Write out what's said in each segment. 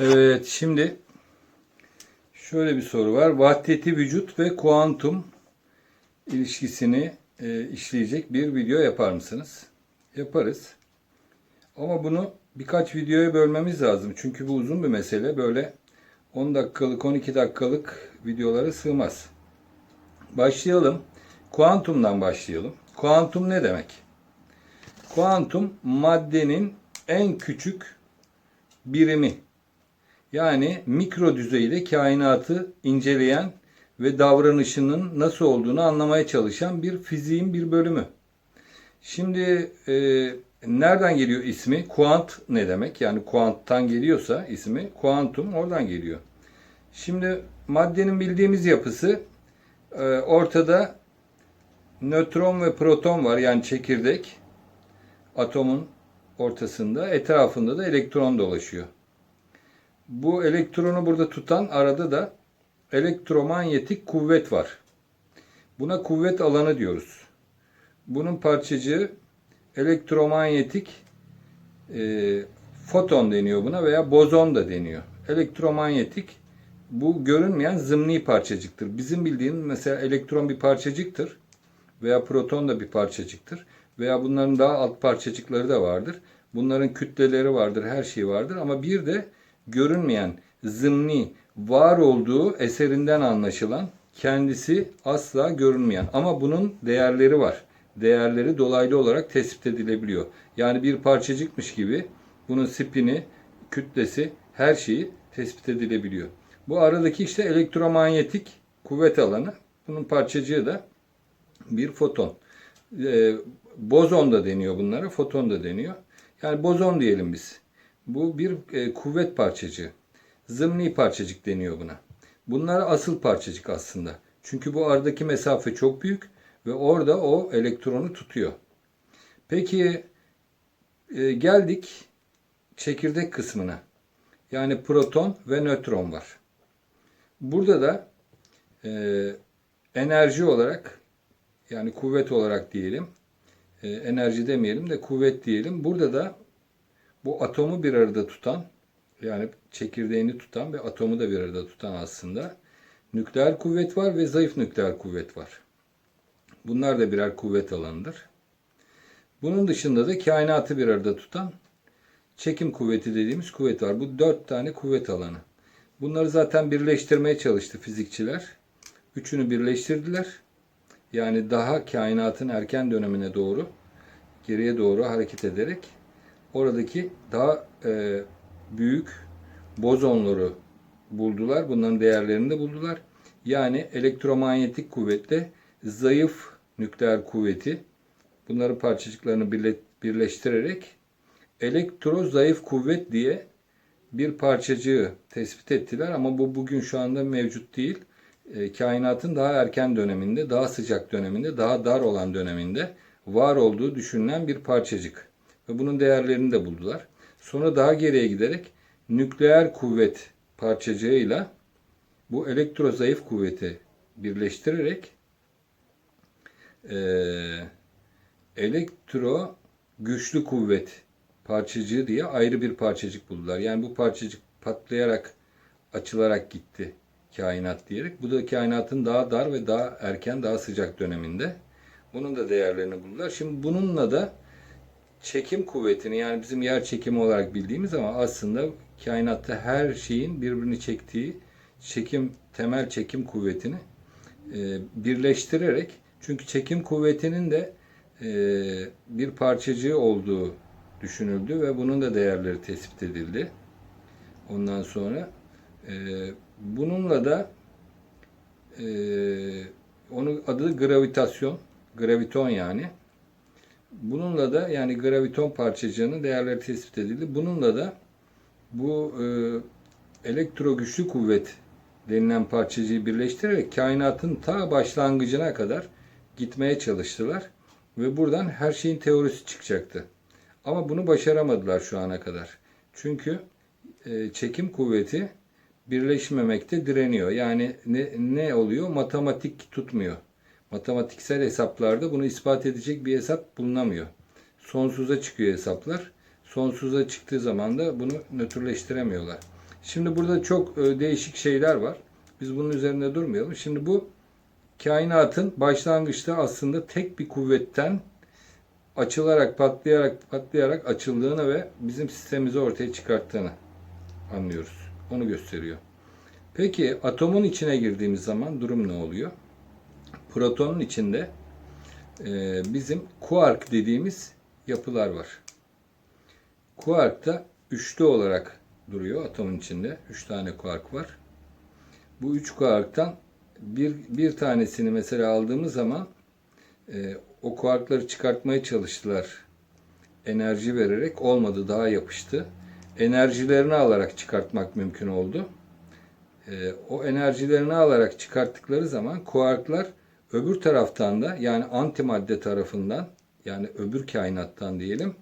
Evet şimdi şöyle bir soru var. Vahdeti vücut ve kuantum ilişkisini e, işleyecek bir video yapar mısınız? Yaparız. Ama bunu birkaç videoya bölmemiz lazım. Çünkü bu uzun bir mesele. Böyle 10 dakikalık, 12 dakikalık videolara sığmaz. Başlayalım. Kuantumdan başlayalım. Kuantum ne demek? Kuantum maddenin en küçük birimi. Yani mikro düzeyde kainatı inceleyen ve davranışının nasıl olduğunu anlamaya çalışan bir fiziğin bir bölümü. Şimdi e, nereden geliyor ismi? Kuant ne demek? Yani kuanttan geliyorsa ismi kuantum oradan geliyor. Şimdi maddenin bildiğimiz yapısı e, ortada nötron ve proton var yani çekirdek atomun ortasında etrafında da elektron dolaşıyor. Bu elektronu burada tutan arada da elektromanyetik kuvvet var. Buna kuvvet alanı diyoruz. Bunun parçacığı elektromanyetik e, foton deniyor buna veya bozon da deniyor. Elektromanyetik bu görünmeyen zımni parçacıktır. Bizim bildiğimiz mesela elektron bir parçacıktır veya proton da bir parçacıktır veya bunların daha alt parçacıkları da vardır. Bunların kütleleri vardır, her şey vardır ama bir de görünmeyen, zımni, var olduğu eserinden anlaşılan, kendisi asla görünmeyen ama bunun değerleri var. Değerleri dolaylı olarak tespit edilebiliyor. Yani bir parçacıkmış gibi bunun spini, kütlesi, her şeyi tespit edilebiliyor. Bu aradaki işte elektromanyetik kuvvet alanı. Bunun parçacığı da bir foton. Ee, bozon da deniyor bunlara, foton da deniyor. Yani bozon diyelim biz. Bu bir e, kuvvet parçacığı. Zımni parçacık deniyor buna. Bunlar asıl parçacık aslında. Çünkü bu aradaki mesafe çok büyük ve orada o elektronu tutuyor. Peki e, geldik çekirdek kısmına. Yani proton ve nötron var. Burada da e, enerji olarak yani kuvvet olarak diyelim e, enerji demeyelim de kuvvet diyelim. Burada da bu atomu bir arada tutan yani çekirdeğini tutan ve atomu da bir arada tutan aslında nükleer kuvvet var ve zayıf nükleer kuvvet var. Bunlar da birer kuvvet alanıdır. Bunun dışında da kainatı bir arada tutan çekim kuvveti dediğimiz kuvvet var. Bu dört tane kuvvet alanı. Bunları zaten birleştirmeye çalıştı fizikçiler. Üçünü birleştirdiler. Yani daha kainatın erken dönemine doğru, geriye doğru hareket ederek oradaki daha e, büyük bozonları buldular. Bunların değerlerini de buldular. Yani elektromanyetik kuvvetle zayıf nükleer kuvveti bunların parçacıklarını birleştirerek elektro zayıf kuvvet diye bir parçacığı tespit ettiler ama bu bugün şu anda mevcut değil. E, kainatın daha erken döneminde, daha sıcak döneminde, daha dar olan döneminde var olduğu düşünülen bir parçacık. Ve bunun değerlerini de buldular. Sonra daha geriye giderek nükleer kuvvet parçacığıyla bu elektro zayıf kuvveti birleştirerek e, elektro güçlü kuvvet parçacığı diye ayrı bir parçacık buldular. Yani bu parçacık patlayarak açılarak gitti kainat diyerek. Bu da kainatın daha dar ve daha erken, daha sıcak döneminde. Bunun da değerlerini buldular. Şimdi bununla da çekim kuvvetini yani bizim yer çekimi olarak bildiğimiz ama aslında kainatta her şeyin birbirini çektiği çekim temel çekim kuvvetini e, birleştirerek çünkü çekim kuvvetinin de e, bir parçacığı olduğu düşünüldü ve bunun da değerleri tespit edildi. Ondan sonra e, bununla da e, onun adı gravitasyon, graviton yani. Bununla da yani graviton parçacığının değerleri tespit edildi. Bununla da bu e, elektro güçlü kuvvet denilen parçacığı birleştirerek kainatın ta başlangıcına kadar gitmeye çalıştılar. Ve buradan her şeyin teorisi çıkacaktı. Ama bunu başaramadılar şu ana kadar. Çünkü e, çekim kuvveti birleşmemekte direniyor. Yani ne, ne oluyor? Matematik tutmuyor. Matematiksel hesaplarda bunu ispat edecek bir hesap bulunamıyor. Sonsuza çıkıyor hesaplar. Sonsuza çıktığı zaman da bunu nötrleştiremiyorlar. Şimdi burada çok e, değişik şeyler var. Biz bunun üzerinde durmayalım. Şimdi bu kainatın başlangıçta aslında tek bir kuvvetten açılarak, patlayarak, patlayarak açıldığını ve bizim sistemimizi ortaya çıkarttığını anlıyoruz. Onu gösteriyor. Peki atomun içine girdiğimiz zaman durum ne oluyor? Protonun içinde e, bizim kuark dediğimiz yapılar var. Kuark da üçlü olarak duruyor atomun içinde. Üç tane kuark var. Bu üç kuarktan bir, bir tanesini mesela aldığımız zaman e, o kuarkları çıkartmaya çalıştılar. Enerji vererek olmadı daha yapıştı. Enerjilerini alarak çıkartmak mümkün oldu. E, o enerjilerini alarak çıkarttıkları zaman kuarklar öbür taraftan da yani antimadde tarafından yani öbür kainattan diyelim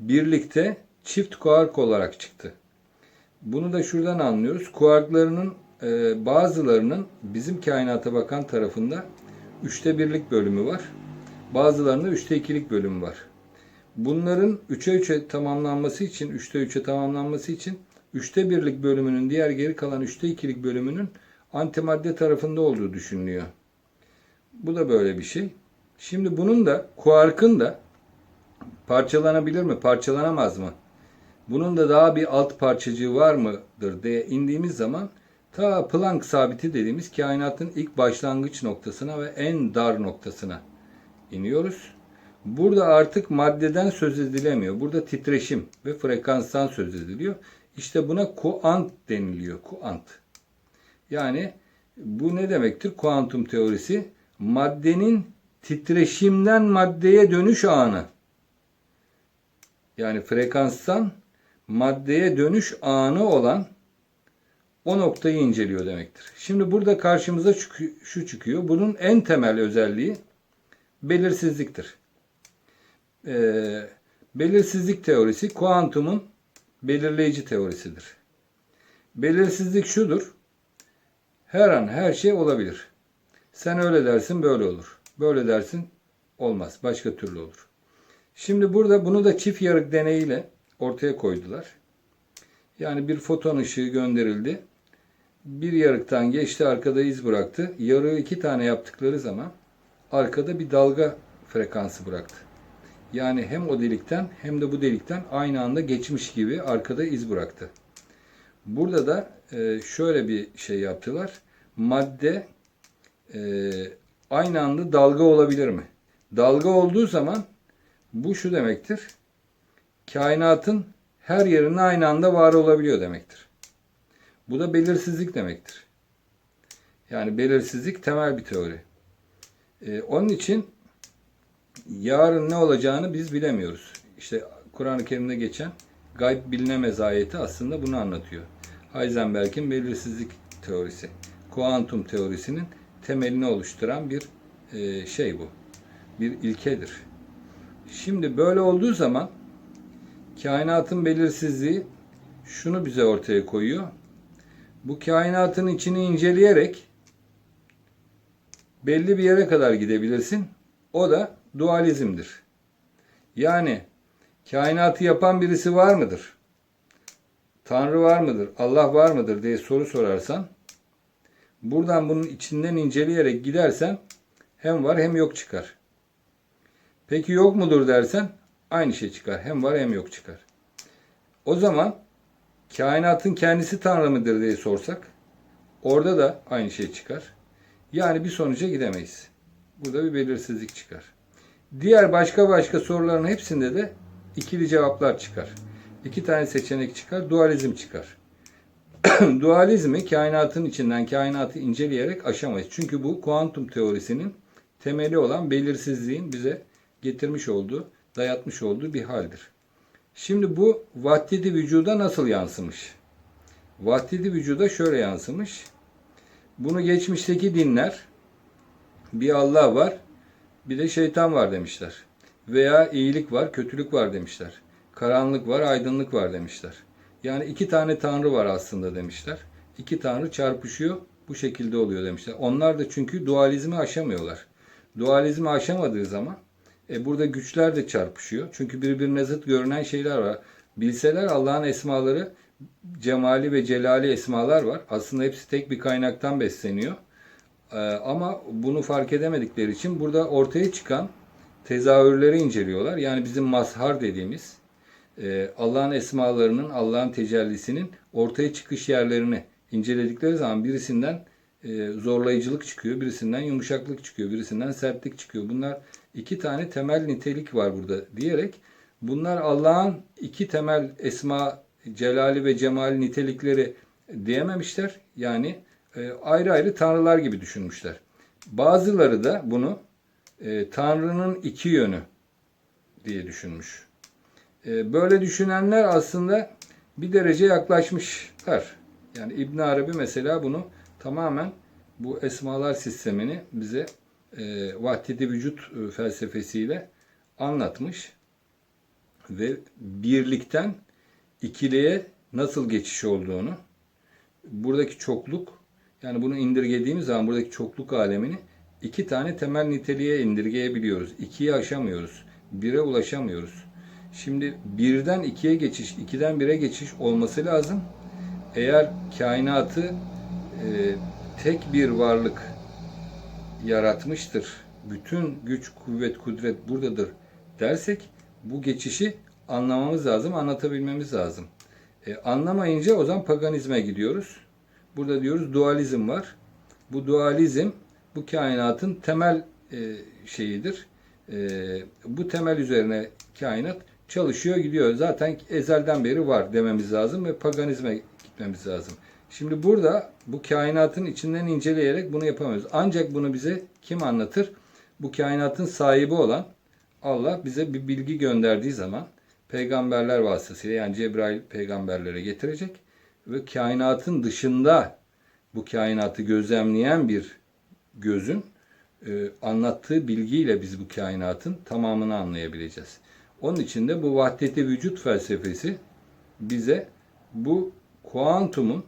birlikte çift kuark olarak çıktı. Bunu da şuradan anlıyoruz. Kuarklarının e, bazılarının bizim kainata bakan tarafında üçte birlik bölümü var. Bazılarında üçte ikilik bölümü var. Bunların 3'e 3'e tamamlanması için, 3'te 3'e tamamlanması için üçte birlik bölümünün diğer geri kalan üçte ikilik bölümünün antimadde tarafında olduğu düşünülüyor. Bu da böyle bir şey. Şimdi bunun da kuarkın da parçalanabilir mi, parçalanamaz mı? Bunun da daha bir alt parçacığı var mıdır diye indiğimiz zaman ta Planck sabiti dediğimiz kainatın ilk başlangıç noktasına ve en dar noktasına iniyoruz. Burada artık maddeden söz edilemiyor. Burada titreşim ve frekanstan söz ediliyor. İşte buna kuant deniliyor. Kuant. Yani bu ne demektir? Kuantum teorisi maddenin titreşimden maddeye dönüş anı. Yani frekanstan maddeye dönüş anı olan o noktayı inceliyor demektir. Şimdi burada karşımıza şu çıkıyor. Bunun en temel özelliği belirsizliktir. Ee, belirsizlik teorisi kuantumun belirleyici teorisidir. Belirsizlik şudur. Her an her şey olabilir. Sen öyle dersin böyle olur. Böyle dersin olmaz. Başka türlü olur. Şimdi burada bunu da çift yarık deneyiyle ortaya koydular. Yani bir foton ışığı gönderildi. Bir yarıktan geçti arkada iz bıraktı. Yarığı iki tane yaptıkları zaman arkada bir dalga frekansı bıraktı. Yani hem o delikten hem de bu delikten aynı anda geçmiş gibi arkada iz bıraktı. Burada da e, şöyle bir şey yaptılar. Madde e, aynı anda dalga olabilir mi? Dalga olduğu zaman bu şu demektir. Kainatın her yerinde aynı anda var olabiliyor demektir. Bu da belirsizlik demektir. Yani belirsizlik temel bir teori. Ee, onun için yarın ne olacağını biz bilemiyoruz. İşte Kur'an-ı Kerim'de geçen gayb bilinemez ayeti aslında bunu anlatıyor. Heisenberg'in belirsizlik teorisi. Kuantum teorisinin temelini oluşturan bir e, şey bu. Bir ilkedir. Şimdi böyle olduğu zaman kainatın belirsizliği şunu bize ortaya koyuyor. Bu kainatın içini inceleyerek belli bir yere kadar gidebilirsin. O da dualizmdir. Yani kainatı yapan birisi var mıdır? Tanrı var mıdır? Allah var mıdır diye soru sorarsan buradan bunun içinden inceleyerek gidersen hem var hem yok çıkar. Peki yok mudur dersen aynı şey çıkar. Hem var hem yok çıkar. O zaman kainatın kendisi Tanrı mıdır diye sorsak orada da aynı şey çıkar. Yani bir sonuca gidemeyiz. Burada bir belirsizlik çıkar. Diğer başka başka soruların hepsinde de ikili cevaplar çıkar. İki tane seçenek çıkar, dualizm çıkar. Dualizmi kainatın içinden kainatı inceleyerek aşamayız. Çünkü bu kuantum teorisinin temeli olan belirsizliğin bize getirmiş olduğu, dayatmış olduğu bir haldir. Şimdi bu vahdedi vücuda nasıl yansımış? Vahdedi vücuda şöyle yansımış. Bunu geçmişteki dinler bir Allah var, bir de şeytan var demişler. Veya iyilik var, kötülük var demişler. Karanlık var, aydınlık var demişler. Yani iki tane tanrı var aslında demişler. İki tanrı çarpışıyor, bu şekilde oluyor demişler. Onlar da çünkü dualizmi aşamıyorlar. Dualizmi aşamadığı zaman e, burada güçler de çarpışıyor. Çünkü birbirine zıt görünen şeyler var. Bilseler Allah'ın esmaları cemali ve celali esmalar var. Aslında hepsi tek bir kaynaktan besleniyor. Ee, ama bunu fark edemedikleri için burada ortaya çıkan tezahürleri inceliyorlar. Yani bizim mazhar dediğimiz e, Allah'ın esmalarının, Allah'ın tecellisinin ortaya çıkış yerlerini inceledikleri zaman birisinden e, zorlayıcılık çıkıyor, birisinden yumuşaklık çıkıyor, birisinden sertlik çıkıyor. Bunlar iki tane temel nitelik var burada diyerek bunlar Allah'ın iki temel esma, celali ve cemali nitelikleri diyememişler. Yani e, ayrı ayrı tanrılar gibi düşünmüşler. Bazıları da bunu e, Tanrı'nın iki yönü diye düşünmüş. E, böyle düşünenler aslında bir derece yaklaşmışlar. Yani İbn Arabi mesela bunu tamamen bu esmalar sistemini bize e, vahdeti vücut e, felsefesiyle anlatmış ve birlikten ikiliye nasıl geçiş olduğunu buradaki çokluk yani bunu indirgediğimiz zaman buradaki çokluk alemini iki tane temel niteliğe indirgeyebiliyoruz. İkiye aşamıyoruz. Bire ulaşamıyoruz. Şimdi birden ikiye geçiş, ikiden bire geçiş olması lazım. Eğer kainatı e, tek bir varlık yaratmıştır, bütün güç, kuvvet, kudret buradadır dersek bu geçişi anlamamız lazım, anlatabilmemiz lazım. E, anlamayınca o zaman paganizme gidiyoruz. Burada diyoruz dualizm var. Bu dualizm bu kainatın temel e, şeyidir. E, bu temel üzerine kainat çalışıyor gidiyor. Zaten ezelden beri var dememiz lazım ve paganizme gitmemiz lazım. Şimdi burada bu kainatın içinden inceleyerek bunu yapamıyoruz. Ancak bunu bize kim anlatır? Bu kainatın sahibi olan Allah bize bir bilgi gönderdiği zaman peygamberler vasıtasıyla yani Cebrail peygamberlere getirecek ve kainatın dışında bu kainatı gözlemleyen bir gözün e, anlattığı bilgiyle biz bu kainatın tamamını anlayabileceğiz. Onun için de bu vahdeti vücut felsefesi bize bu kuantumun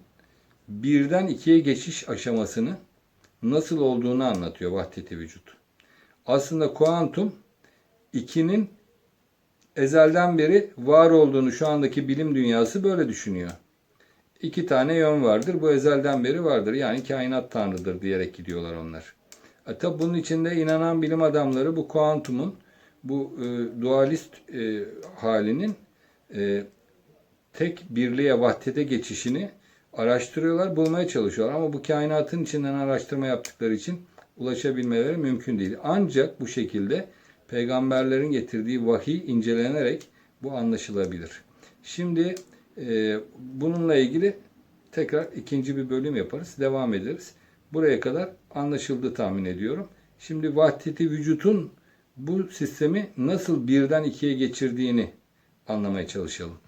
birden ikiye geçiş aşamasını nasıl olduğunu anlatıyor vahdeti vücut. Aslında kuantum ikinin ezelden beri var olduğunu şu andaki bilim dünyası böyle düşünüyor. İki tane yön vardır. Bu ezelden beri vardır. Yani kainat tanrıdır diyerek gidiyorlar onlar. E, tabi bunun içinde inanan bilim adamları bu kuantumun bu e, dualist e, halinin e, tek birliğe vahdete geçişini araştırıyorlar, bulmaya çalışıyorlar. Ama bu kainatın içinden araştırma yaptıkları için ulaşabilmeleri mümkün değil. Ancak bu şekilde peygamberlerin getirdiği vahiy incelenerek bu anlaşılabilir. Şimdi e, bununla ilgili tekrar ikinci bir bölüm yaparız, devam ederiz. Buraya kadar anlaşıldı tahmin ediyorum. Şimdi vahdeti vücutun bu sistemi nasıl birden ikiye geçirdiğini anlamaya çalışalım.